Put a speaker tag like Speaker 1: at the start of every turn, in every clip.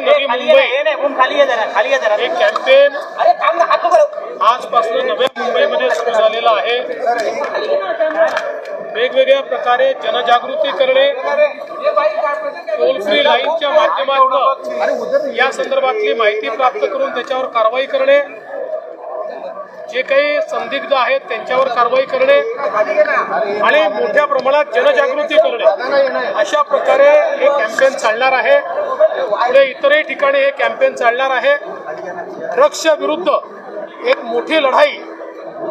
Speaker 1: मुक्ती नवी मुंबई. हे कॅम्पेन आजपासून नव्या मुंबईमध्ये सुरू झालेलं आहे. वेगवेगळ्या प्रकारे जनजागृती करणे टोल फ्री लाईनच्या माध्यमातून या संदर्भातली माहिती प्राप्त करून त्याच्यावर कारवाई करणे जे काही संदिग्ध आहेत त्यांच्यावर कारवाई करणे आणि मोठ्या प्रमाणात जनजागृती करणे. अशा प्रकारे हे कॅम्पेन चालणार आहे. पुढे इतरही ठिकाणी हे कॅम्पेन चालणार आहे. ड्रग्सच्या विरुद्ध एक मोठी लढाई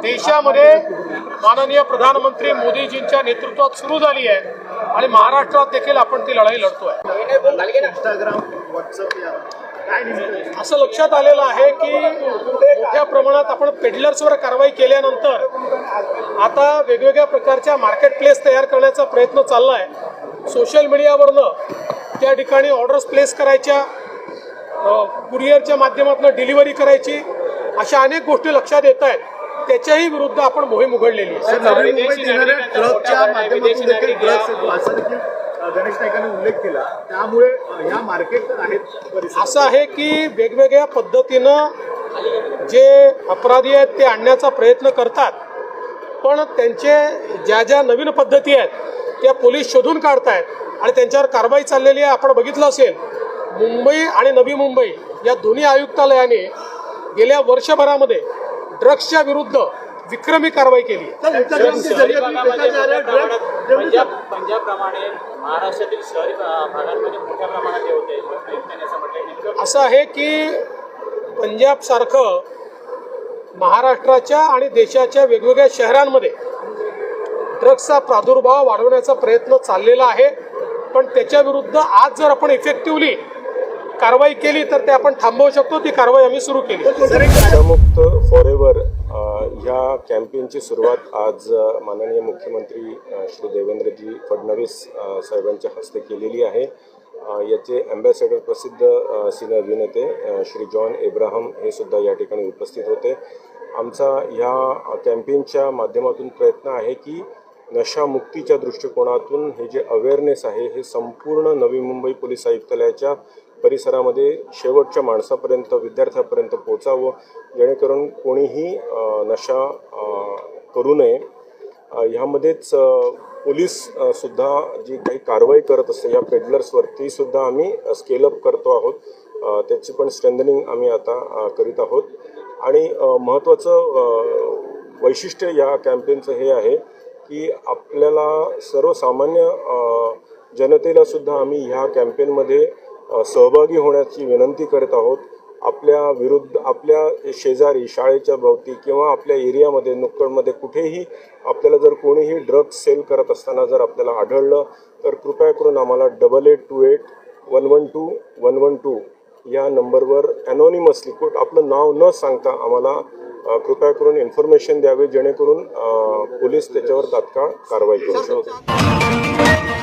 Speaker 1: देशामध्ये माननीय प्रधानमंत्री मोदीजींच्या नेतृत्वात सुरू झाली आहे आणि महाराष्ट्रात देखील आपण ती लढाई लढतोय. असं लक्षात आलेलं आहे की मोठ्या प्रमाणात आपण पेडलर्सवर कारवाई केल्यानंतर आता वेगवेगळ्या प्रकारच्या मार्केट प्लेस तयार करण्याचा प्रयत्न चालला आहे सोशल मीडियावरनं त्या ठिकाणी ऑर्डर्स प्लेस करायच्या कुरिअरच्या माध्यमातून डिलिव्हरी करायची अशा अनेक गोष्टी लक्षात येत आहेत. त्याच्याही विरुद्ध आपण मोहीम उघडलेली
Speaker 2: गणेश उल्लेख केला. त्यामुळे अ, ह्या मार्केट आहेत परिसरात
Speaker 1: असं आहे की वेगवेगळ्या पद्धतीनं जे अपराधी आहेत ते आणण्याचा प्रयत्न करतात. पण त्यांचे ज्या ज्या नवीन पद्धती आहेत त्या पोलीस शोधून काढतायत. आणि त्यांच्यावर कारवाई चाललेली आहे आपण बघितलं असेल. मुंबई आणि नवी मुंबई या दोन्ही आयुक्तालयाने गेल्या वर्षभरामध्ये ड्रग्सच्या विरुद्ध विक्रमी कारवाई केली.
Speaker 3: पंजाबप्रमाणे महाराष्ट्रातील शहरी भागांमध्ये मोठ्या प्रमाणात होते. असं
Speaker 1: आहे की पंजाबसारखं महाराष्ट्राच्या आणि देशाच्या वेगवेगळ्या शहरांमध्ये ड्रग्सचा प्रादुर्भाव वाढवण्याचा प्रयत्न चाललेला आहे. पण त्याच्याविरुद्ध आज जर आपण इफेक्टिव्हली कारवाई केली तर ते आपण थांबवू शकतो ती कारवाई आम्ही सुरू केली.
Speaker 4: मुक्त फॉर एव्हर ह्या कॅम्पेनची सुरुवात आज माननीय मुख्यमंत्री श्री देवेंद्रजी फडणवीस साहेबांच्या हस्ते केलेली आहे. याचे अँबॅसेडर प्रसिद्ध सिने अभिनेते श्री जॉन एब्राहम हे सुद्धा या ठिकाणी उपस्थित होते. आमचा ह्या कॅम्पेनच्या माध्यमातून प्रयत्न आहे की नशामुक्तीच्या दृष्टिकोनातून हे जे अवेअरनेस आहे हे संपूर्ण नवी मुंबई पोलीस आयुक्तालयाच्या परिसरामध्ये शेवटच्या माणसापर्यंत विद्यार्थ्यापर्यंत पोचावं जेणेकरून कोणीही नशा करू नये. ह्यामध्येच पोलीस सुद्धा जी काही कारवाई करत असते या पेडलर्सवरती सुद्धा आम्ही स्केलअप करतो आहोत. त्याची पण स्ट्रेंथनिंग आम्ही आता करीत आहोत. आणि महत्त्वाचं वैशिष्ट्य या कॅम्पेनचं हे आहे की आपल्याला सर्वसामान्य जनतेला सुद्धा आम्ही ह्या कॅम्पेनमध्ये सहभागी होण्याची विनंती करत आहोत. आपल्या विरुद्ध आपल्या शेजारी शाळेच्या भोवती किंवा आपल्या एरियामध्ये नुक्कडमध्ये कुठेही आपल्याला जर कोणीही ड्रग्स सेल करत असताना जर आपल्याला आढळलं तर कृपया करून आम्हाला double eight two eight one one two one one two या नंबरवर अनॉनिमसली कुठ आपलं नाव न सांगता आम्हाला कृपया करून इन्फॉर्मेशन द्यावी जेणेकरून पोलीस त्याच्यावर तात्काळ कारवाई करू शकतात